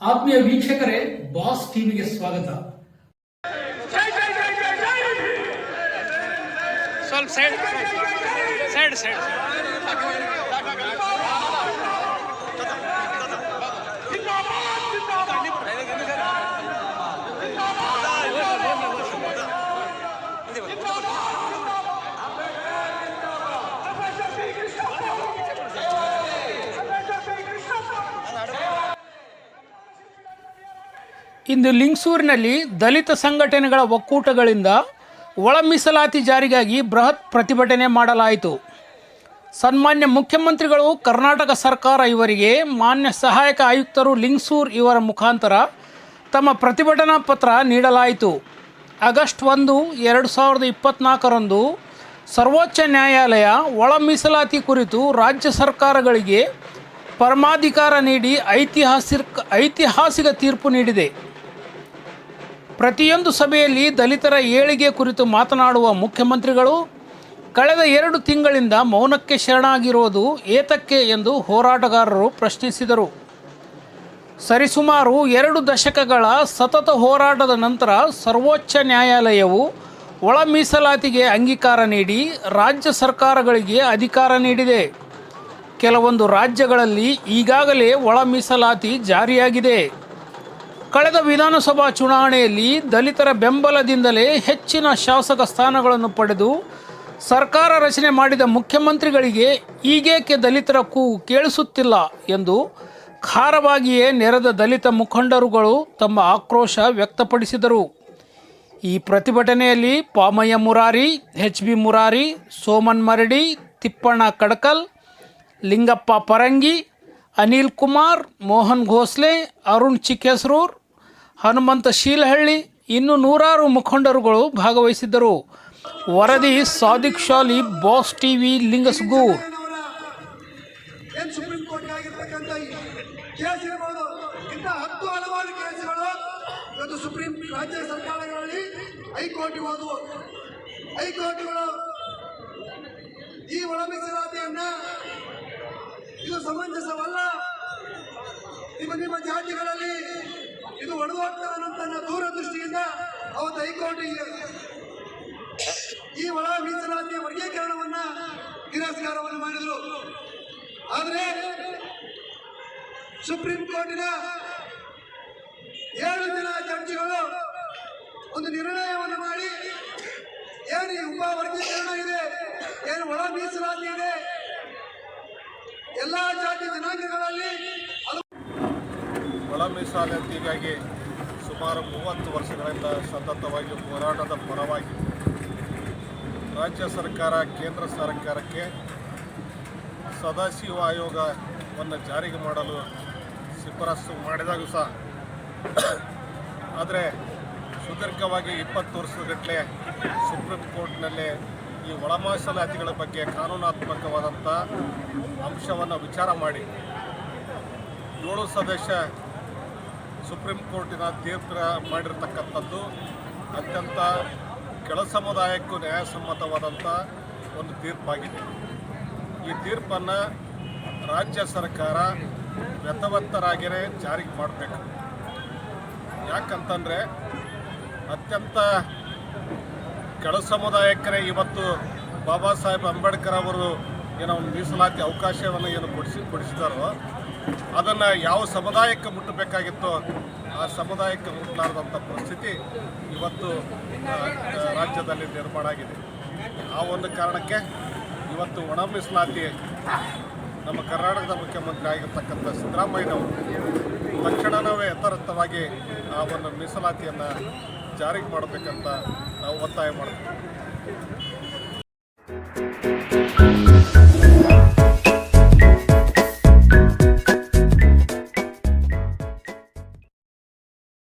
ಆತ್ಮೀಯ ವೀಕ್ಷಕರೇ ಬಾಸ್ ಟಿವಿಗೆ ಸ್ವಾಗತ ಸ್ವಲ್ಪ ಸೈಡ್ ಸೈಡ್ ಸೈಡ್ ಇಂದು ಲಿಂಗಸೂರಿನಲ್ಲಿ ದಲಿತ ಸಂಘಟನೆಗಳ ಒಕ್ಕೂಟಗಳಿಂದ ಒಳ ಮೀಸಲಾತಿ ಜಾರಿಗಾಗಿ ಬೃಹತ್ ಪ್ರತಿಭಟನೆ ಮಾಡಲಾಯಿತು. ಸನ್ಮಾನ್ಯ ಮುಖ್ಯಮಂತ್ರಿಗಳು, ಕರ್ನಾಟಕ ಸರ್ಕಾರ ಇವರಿಗೆ ಮಾನ್ಯ ಸಹಾಯಕ ಆಯುಕ್ತರು ಲಿಂಗ್ಸೂರ್ ಇವರ ಮುಖಾಂತರ ತಮ್ಮ ಪ್ರತಿಭಟನಾ ಪತ್ರ ನೀಡಲಾಯಿತು. ಆಗಸ್ಟ್ ಒಂದು, ಎರಡು ಸಾವಿರದ ಇಪ್ಪತ್ತ್ನಾಲ್ಕರಂದು ಸರ್ವೋಚ್ಚ ನ್ಯಾಯಾಲಯ ಒಳ ಮೀಸಲಾತಿ ಕುರಿತು ರಾಜ್ಯ ಸರ್ಕಾರಗಳಿಗೆ ಪರಮಾಧಿಕಾರ ನೀಡಿ ಐತಿಹಾಸಿಕ ಐತಿಹಾಸಿಕ ತೀರ್ಪು ನೀಡಿದೆ. ಪ್ರತಿಯೊಂದು ಸಭೆಯಲ್ಲಿ ದಲಿತರ ಏಳಿಗೆ ಕುರಿತು ಮಾತನಾಡುವ ಮುಖ್ಯಮಂತ್ರಿಗಳು, ಕಳೆದ ಎರಡು ತಿಂಗಳಿಂದ ಮೌನಕ್ಕೆ ಶರಣಾಗಿರೋದು ಏತಕ್ಕೆ ಎಂದು ಹೋರಾಟಗಾರರು ಪ್ರಶ್ನಿಸಿದರು. ಸರಿಸುಮಾರು ಎರಡು ದಶಕಗಳ ಸತತ ಹೋರಾಟದ ನಂತರ ಸರ್ವೋಚ್ಚ ನ್ಯಾಯಾಲಯವು ಒಳ ಮೀಸಲಾತಿಗೆ ಅಂಗೀಕಾರ ನೀಡಿ ರಾಜ್ಯ ಸರ್ಕಾರಗಳಿಗೆ ಅಧಿಕಾರ ನೀಡಿದೆ. ಕೆಲವೊಂದು ರಾಜ್ಯಗಳಲ್ಲಿ ಈಗಾಗಲೇ ಒಳ ಮೀಸಲಾತಿ ಜಾರಿಯಾಗಿದೆ. ಕಳೆದ ವಿಧಾನಸಭಾ ಚುನಾವಣೆಯಲ್ಲಿ ದಲಿತರ ಬೆಂಬಲದಿಂದಲೇ ಹೆಚ್ಚಿನ ಶಾಸಕ ಸ್ಥಾನಗಳನ್ನು ಪಡೆದು ಸರ್ಕಾರ ರಚನೆ ಮಾಡಿದ ಮುಖ್ಯಮಂತ್ರಿಗಳಿಗೆ ಈಗೇಕೆ ದಲಿತರ ಕೂಗು ಕೇಳಿಸುತ್ತಿಲ್ಲ ಎಂದು ಖಾರವಾಗಿಯೇ ನೆರೆದ ದಲಿತ ಮುಖಂಡರುಗಳು ತಮ್ಮ ಆಕ್ರೋಶ ವ್ಯಕ್ತಪಡಿಸಿದರು. ಈ ಪ್ರತಿಭಟನೆಯಲ್ಲಿ ಪಾಮಯ್ಯ ಮುರಾರಿ, ಎಚ್ ಬಿ ಮುರಾರಿ, ಸೋಮನ್ ಮರಡಿ, ತಿಪ್ಪಣ್ಣ ಕಡಕಲ್, ಲಿಂಗಪ್ಪ ಪರಂಗಿ, ಅನಿಲ್ ಕುಮಾರ್, ಮೋಹನ್ ಘೋಸ್ಲೆ, ಅರುಣ್ ಚಿಕ್ಕೇಸ್ರೂರ್ ಹನುಮಂತ ಶೀಲಹಳ್ಳಿ ಇನ್ನು ನೂರಾರು ಮುಖಂಡರುಗಳು ಭಾಗವಹಿಸಿದ್ದರು. ವರದಿ ಸಾದಿಕ್ ಶಾಲಿ ಬಾಸ್ ಟಿವಿ ಕೇಸ್ಗಳು ಇವತ್ತು ಈ ಒಳ ಇದು ಸಮಂಜಸವಲ್ಲ. ನಿಮ್ಮ ನಿಮ್ಮ ಜಾತಿಗಳಲ್ಲಿ ಇದು ಒಡೆದೋಗ್ತದೆ ಅನ್ನೋ ದೂರದೃಷ್ಟಿಯಿಂದ ಅವತ್ತು ಹೈಕೋರ್ಟ್ ಈ ಒಳ ಮೀಸಲಾತಿಯ ವರ್ಗೀಕರಣವನ್ನ ತಿರಸ್ಕಾರವನ್ನು ಮಾಡಿದರು. ಆದರೆ ಸುಪ್ರೀಂ ಕೋರ್ಟಿನ ಏಳು ಜನ ಜಡ್ಜಿಗಳು ಒಂದು ನಿರ್ಣಯವನ್ನು ಮಾಡಿ ಏನು ಈ ಉಪ ವರ್ಗೀಕರಣ ಇದೆ, ಏನು ಒಳ ಮೀಸಲಾತಿ ಇದೆ, ಎಲ್ಲ ಜಾತಿ ಜನಾಂಗಗಳಲ್ಲಿ ಮೀಸಲಾತಿಗಾಗಿ ಸುಮಾರು ಮೂವತ್ತು ವರ್ಷಗಳಿಂದ ಸತತವಾಗಿ ಹೋರಾಟದ ಪರವಾಗಿ ರಾಜ್ಯ ಸರ್ಕಾರ, ಕೇಂದ್ರ ಸರ್ಕಾರಕ್ಕೆ ಸದಾಶಿವ ಆಯೋಗವನ್ನು ಜಾರಿಗೆ ಮಾಡಲು ಶಿಫಾರಸು ಮಾಡಿದಾಗ ಸಹ. ಆದರೆ ಸುದೀರ್ಘವಾಗಿ ಇಪ್ಪತ್ತು ವರ್ಷಗಟ್ಟಲೆ ಸುಪ್ರೀಂ ಕೋರ್ಟ್ನಲ್ಲಿ ಈ ಒಳ ಮೀಸಲಾತಿಗಳ ಬಗ್ಗೆ ಕಾನೂನಾತ್ಮಕವಾದಂಥ ಅಂಶವನ್ನು ವಿಚಾರ ಮಾಡಿ. ಏಳು ಸದಸ್ಯ ಸುಪ್ರೀಂ ಕೋರ್ಟಿನ ತೀರ್ಪು ಮಾಡಿರ್ತಕ್ಕಂಥದ್ದು ಅತ್ಯಂತ ಕೆಳ ಸಮುದಾಯಕ್ಕೂ ನ್ಯಾಯಸಮ್ಮತವಾದಂಥ ಒಂದು ತೀರ್ಪಾಗಿದೆ. ಈ ತೀರ್ಪನ್ನು ರಾಜ್ಯ ಸರ್ಕಾರ ವ್ಯಥವತ್ತರಾಗಿಯೇ ಜಾರಿಗೆ ಮಾಡಬೇಕು. ಯಾಕಂತಂದರೆ ಅತ್ಯಂತ ಕೆಳ ಸಮುದಾಯಕ್ಕರೇ ಇವತ್ತು ಬಾಬಾ ಸಾಹೇಬ್ ಅಂಬೇಡ್ಕರ್ ಅವರು ಏನೋ ಒಂದು ಮೀಸಲಾತಿ ಅವಕಾಶವನ್ನು ಏನು ಕೊಡಿಸಿ ಕೊಡಿಸಿದಾರೋ ಅದನ್ನು ಯಾವ ಸಮುದಾಯಕ್ಕೆ ಮುಟ್ಟಬೇಕಾಗಿತ್ತೋ ಆ ಸಮುದಾಯಕ್ಕೆ ಮುಟ್ಟಲಾರದಂಥ ಪರಿಸ್ಥಿತಿ ಇವತ್ತು ರಾಜ್ಯದಲ್ಲಿ ನಿರ್ಮಾಣ ಆಗಿದೆ. ಆ ಒಂದು ಕಾರಣಕ್ಕೆ ಇವತ್ತು ಒಣ ಮೀಸಲಾತಿ ನಮ್ಮ ಕರ್ನಾಟಕದ ಮುಖ್ಯಮಂತ್ರಿ ಆಗಿರ್ತಕ್ಕಂಥ ಸಿದ್ದರಾಮಯ್ಯನವರು ತಕ್ಷಣವೇ ಯಥಾರ್ಥವಾಗಿ ಆ ಒಂದು ಮೀಸಲಾತಿಯನ್ನು ಜಾರಿಗೆ ಮಾಡಬೇಕಂತ ನಾವು ಒತ್ತಾಯ ಮಾಡ್ತೀವಿ.